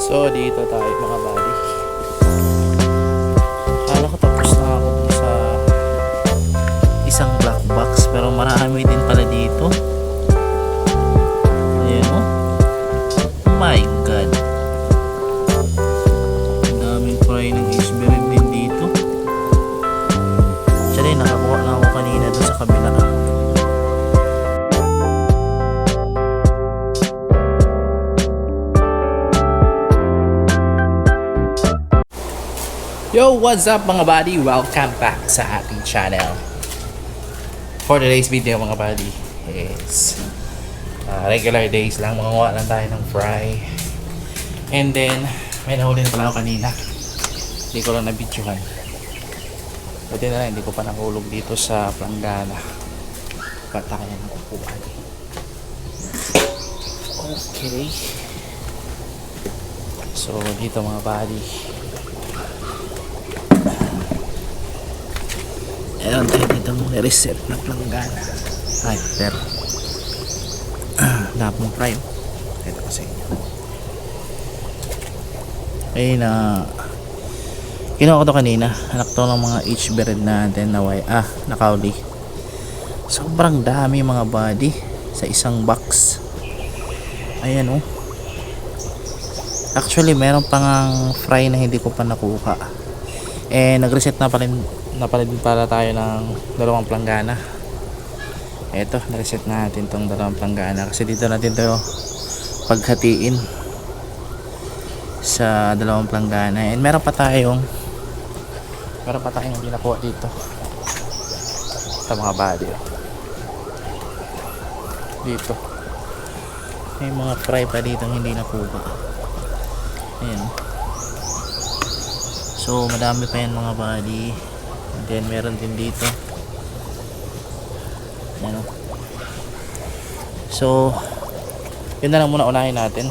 So, dito tayo mga buddy. Kala ko tapos na ako sa isang black box. Pero marami din Yo, what's up mga buddy? Welcome back sa ating channel. For today's video mga buddy is uh, regular days lang. Mangawa lang tayo ng fry. And then, may nahuli na pala ako kanina. Hindi ko lang nabidyohan. Buti na lang, hindi ko pa nahulog dito sa planggana. Patayan ng upuan. Okay. So, dito mga buddy. Meron tayo dito mga reset na planggana. Ay, pero. Ah, Dahap mong oh. Ito kasi. Ay na. Kinuha ko to kanina. Anak to ng mga H bird natin na way. Ah, nakauli. Sobrang dami mga body sa isang box. Ayan oh. Actually, meron pang ang fry na hindi ko pa nakuha. Eh, nag-reset na pala, na pala din pala tayo ng dalawang planggana. Eto, na-reset natin tong dalawang planggana kasi dito natin to paghatiin sa dalawang planggana. And meron pa tayong meron pa tayong hindi nakuha dito sa mga body. oh. Dito. May mga fry pa dito hindi nakuha. Ayan. So, madami pa yan mga body. And then, meron din dito. Ayan o. So, yun na lang muna unahin natin.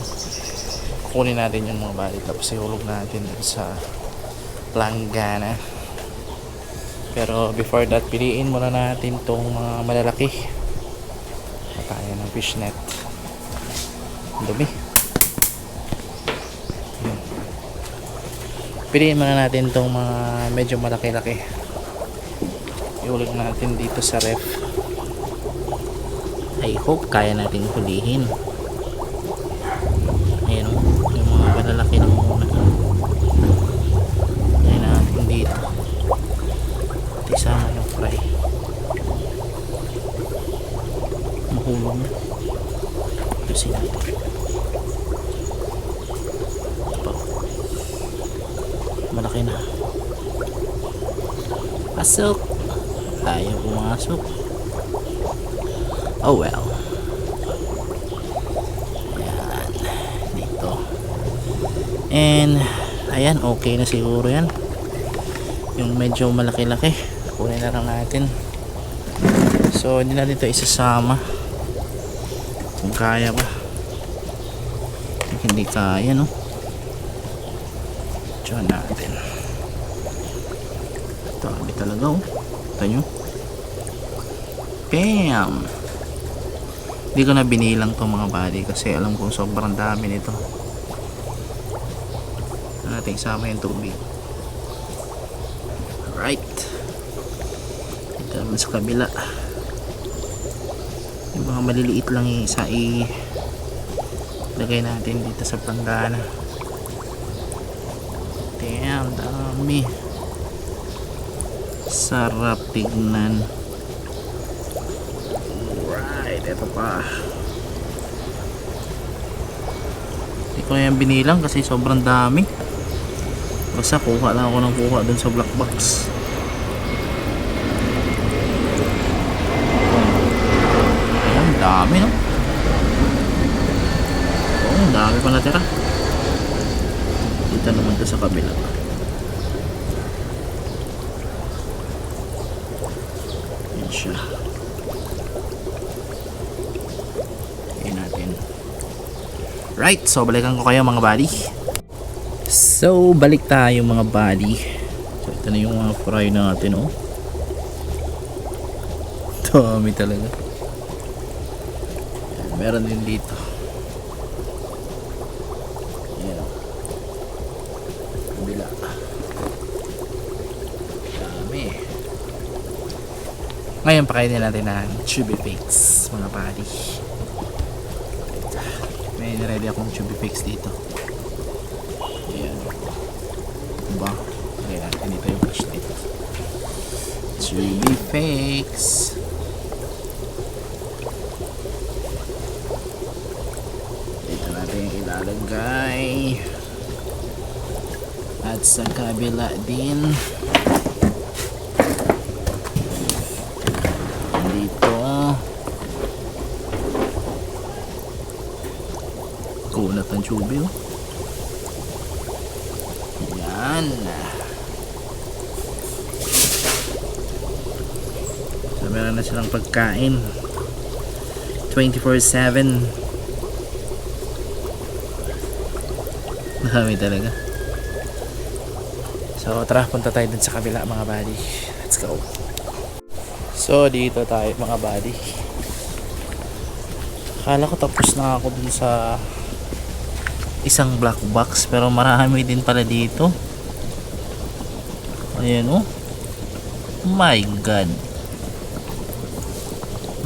Kunin natin yung mga body. Tapos, ihulog natin dun sa planggana. Pero, before that, piliin muna natin tong mga malalaki. Patayan ng fishnet. Ang dumi. Piliin muna natin tong mga medyo malaki-laki. Iulit natin dito sa ref. I hope kaya natin hulihin. Ayan o. Yung mga malalaki lang muna. Ayan natin dito. At isama yung fry. Mahulog na. Kasi natin. Malaki na pasok ayaw pumasok. Oh well. Yan dito. And ayan okay na siguro yan. Yung medyo malaki laki kunin na lang natin. So hindi natin ito isasama. Kung kaya pa hindi kaya no? Diyan natin. Tabi talaga oh. Ito nyo. Bam! Hindi ko na binilang to mga body kasi alam kong sobrang dami nito. Ano natin isama yung tubig. Alright. Ito naman sa kabila. Yung mga maliliit lang yung isa i lagay natin dito sa planggana. Damn, dami. Sarap tignan. Right, ito pa. Hindi ko yan binilang kasi sobrang dami. Basta kuha lang ako ng kuha dun sa black box. Ayan, dami no? Ang dami pa natira. Dito naman to sa kabila. Alright, so balikan ko kayo mga buddy. So, balik tayo mga buddy. So, ito na yung mga fry natin, oh. Dami talaga. Yan, meron din dito. Yan, oh. Kabila. Dami. Ngayon, pakainin natin ng chubby bakes, mga buddy. May ready akong chubby fix dito. Ayan. Diba? Ayan, ganito yung fish dito. Chubby fix. Dito natin ilalagay. At sa kabila din. Dito. Kunat ng tube oh. Yan. So meron na silang pagkain. 24-7. Marami talaga. So tara, punta tayo dun sa kabila mga buddy. Let's go. So dito tayo mga buddy. Akala ko tapos na ako dun sa isang black box pero marami din pala dito. Ayan oh. My god.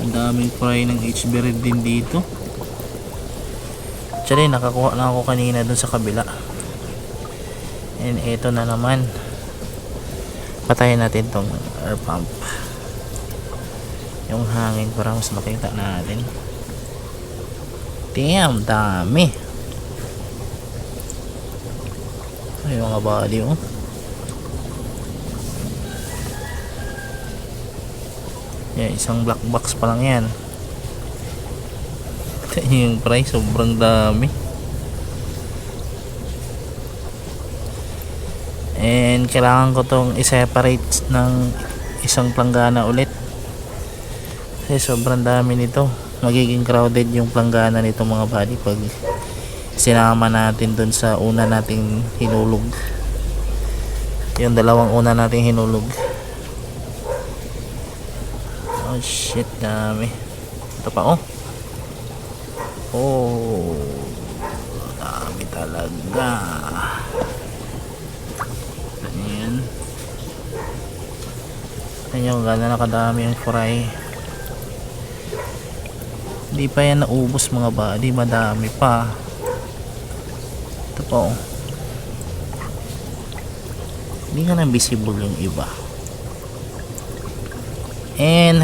Ang daming fry ng HB Red din dito. Actually, nakakuha na ako kanina dun sa kabila. And ito na naman. Patayin natin tong air pump. Yung hangin para mas makita natin. Damn, dami. Ay, mga body oh. Yan, isang black box pa lang yan. yung price, sobrang dami. And kailangan ko tong i-separate ng isang planggana ulit. Kasi sobrang dami nito. Magiging crowded yung planggana nito mga buddy pag sinama natin dun sa una nating hinulog. Yung dalawang una nating hinulog. Oh shit, dami. Ito pa oh. Oh. Dami talaga. Ayan. Tignan nyo gano'n nakadami yung fry. Hindi pa yan naubos mga buddy. Madami pa. Ito pa oh. Hindi nga na visible yung iba. And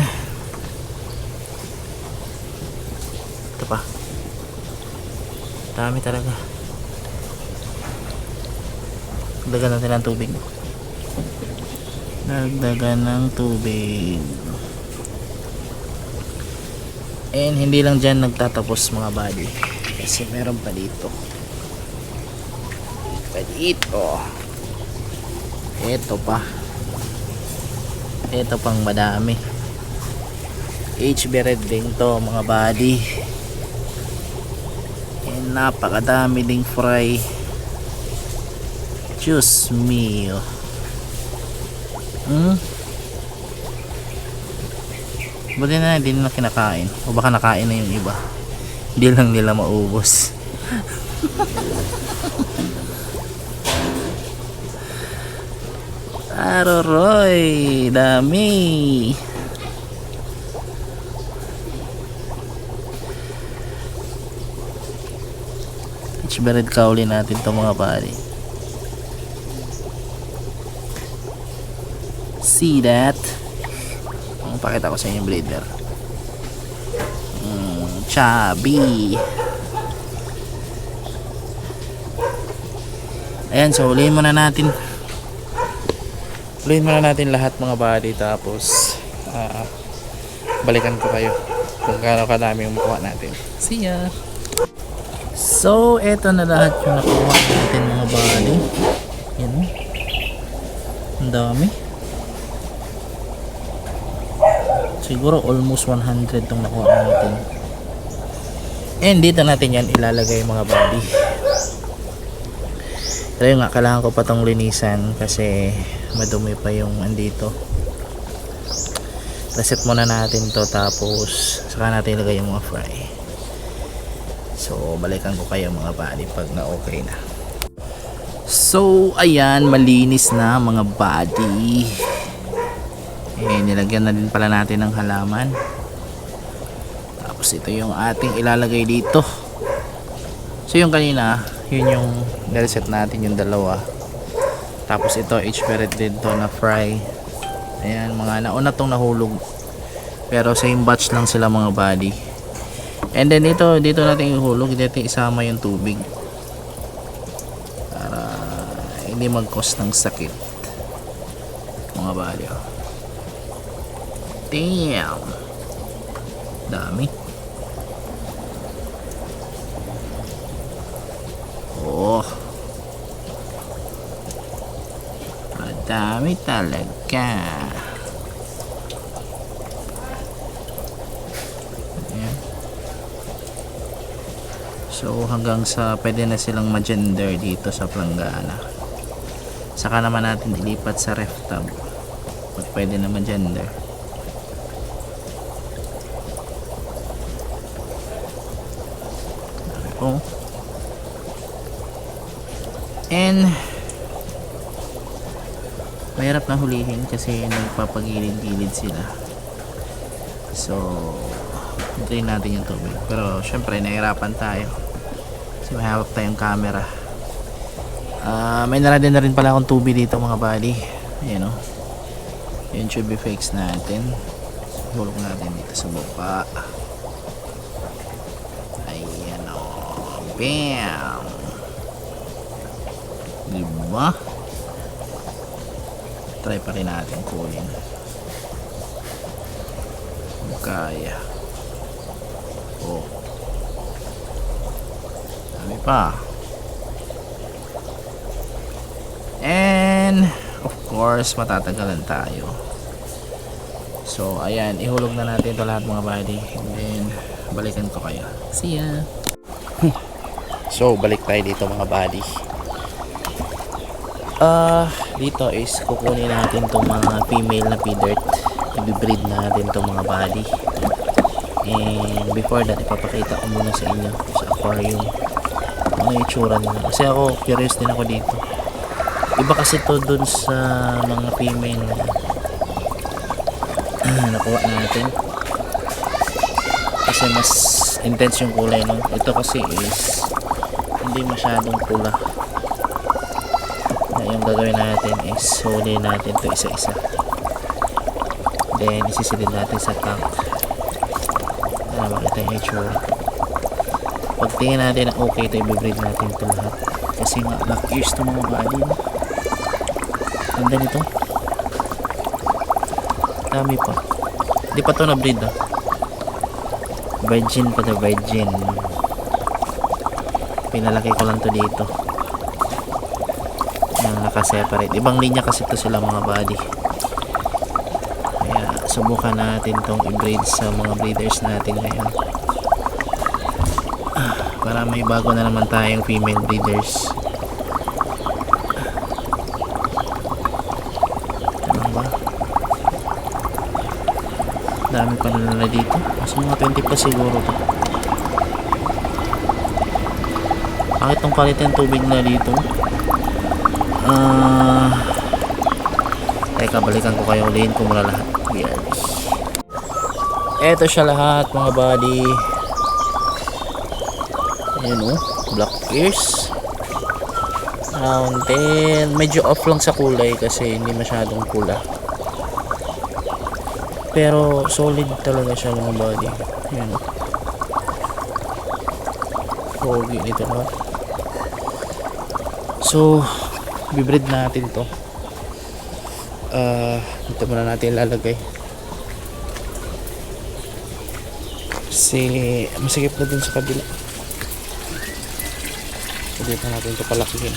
ito pa. Dami talaga. Dagdagan natin ng tubig. Dagdagan ng tubig. And hindi lang dyan nagtatapos mga buddy. Kasi meron pa dito. Pa dito. Ito pa. Ito pang madami. HB Red din to mga buddy. And napakadami ding fry. Diyos mio. Hmm? Buti na hindi nila kinakain. O baka nakain na yung iba. Hindi lang nila maubos. Aroroy! Dami! Ichbered kauli natin to mga pare. See that? Ang pakita ko sa inyo blader. Mm, chubby. Ayan, so ulihin muna natin. Ulihin muna natin lahat mga buddy tapos ah, balikan ko kayo kung gaano kadami yung makuha natin. See ya! So, eto na lahat yung nakuha natin mga buddy. Yan. Ang dami. Siguro almost 100 tong nakuha natin. And dito natin yan ilalagay mga buddy. Pero nga, kailangan ko pa tong linisan kasi madumi pa yung andito. Reset muna natin to tapos saka natin ilagay yung mga fry. So, balikan ko kayo mga buddy pag na okay na. So, ayan, malinis na mga buddy. Eh, nilagyan na din pala natin ng halaman. Tapos ito yung ating ilalagay dito. So yung kanina, yun yung niliset natin yung dalawa. Tapos ito, H-Beret din to na fry. Ayan, mga nauna tong nahulog. Pero same batch lang sila mga body. And then ito, dito natin ihulog. Dito isama yung tubig. Para hindi mag-cause ng sakit. Mga body. Oh. Damn. Dami. Oh. Madami talaga. Ayan. So hanggang sa pwede na silang magender dito sa planggana. Saka naman natin ilipat sa ref tab. Pag pwede na magender. Oh. Na hulihin kasi nagpapagilid-gilid sila. So, hintayin natin yung tubig. Pero, syempre, nahirapan tayo. Kasi may hawak tayong camera. Ah, may nara din na rin pala akong tubig dito mga buddy. Ayan o. Yung tube fakes natin. Hulog natin dito sa baba. Ayan o. Bam! Diba? Try pa rin natin kunin. Kung kaya. Oh. Dami pa. And, of course, matatagalan tayo. So, ayan. Ihulog na natin ito lahat mga buddy. And then, balikan ko kayo. See ya! so, balik tayo dito mga buddy. Ah, dito is kukunin natin tong mga female na feeder. I-breed natin tong mga body. And before that, ipapakita ko muna sa inyo sa aquarium. Ano yung itsura nila. Kasi ako, curious din ako dito. Iba kasi to dun sa mga female na nakuha natin. Kasi mas intense yung kulay no. Ito kasi is hindi masyadong pula gagawin natin is huli natin to isa-isa. Then isisilid natin sa tank. Para makita yung itsura. Pag tingin natin na okay ito i-breed natin ito lahat. Kasi nga black ears to mga no? ganda nito. Dami pa. Hindi pa to na breed ah. Virgin pa to virgin. Pinalaki ko lang to dito nakaseparate. Ibang linya kasi to sila mga body kaya subukan natin tong i-breed sa mga breeders natin ngayon. Ah, para may bago na naman tayong female breeders. Ano ba? Dami pa na dito. Mas mga 20 pa siguro to. Bakit tong kalit ng tubig na dito Ah. teka, balikan ko kayo ulihin ko muna lahat. BRB. Eto siya lahat mga buddy. Ayan o. Black ears. 10. Medyo off lang sa kulay kasi hindi masyadong pula. Pero solid talaga siya mga buddy. Ayan o. Pogi nito lahat. So, bibreed natin to. Uh, dito muna natin lalagay kasi masigip na dun sa kabila. So dito natin ito palakihin.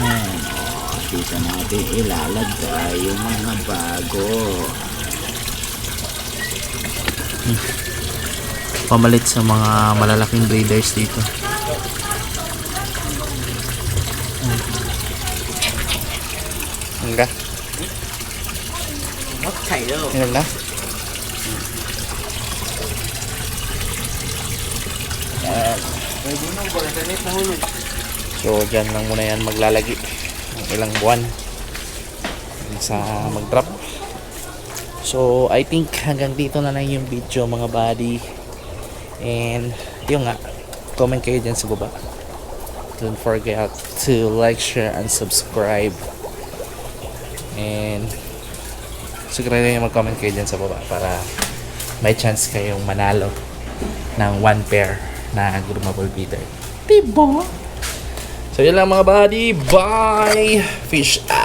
Ayan, oh, dito natin ilalagay yung mga bago. Hmm. pamalit sa mga malalaking breeders dito Enggak. Inom na? Yan. So, dyan lang muna yan maglalagi. Ng ilang buwan. sa mag-drop. So, I think hanggang dito na lang yung video mga buddy. And, yun nga, comment kayo dyan sa baba. Don't forget to like, share, and subscribe. And, siguro yung mag-comment kayo dyan sa baba para may chance kayong manalo ng one pair na groomable beater. Diba? So, yun lang mga buddy. Bye! Fish out!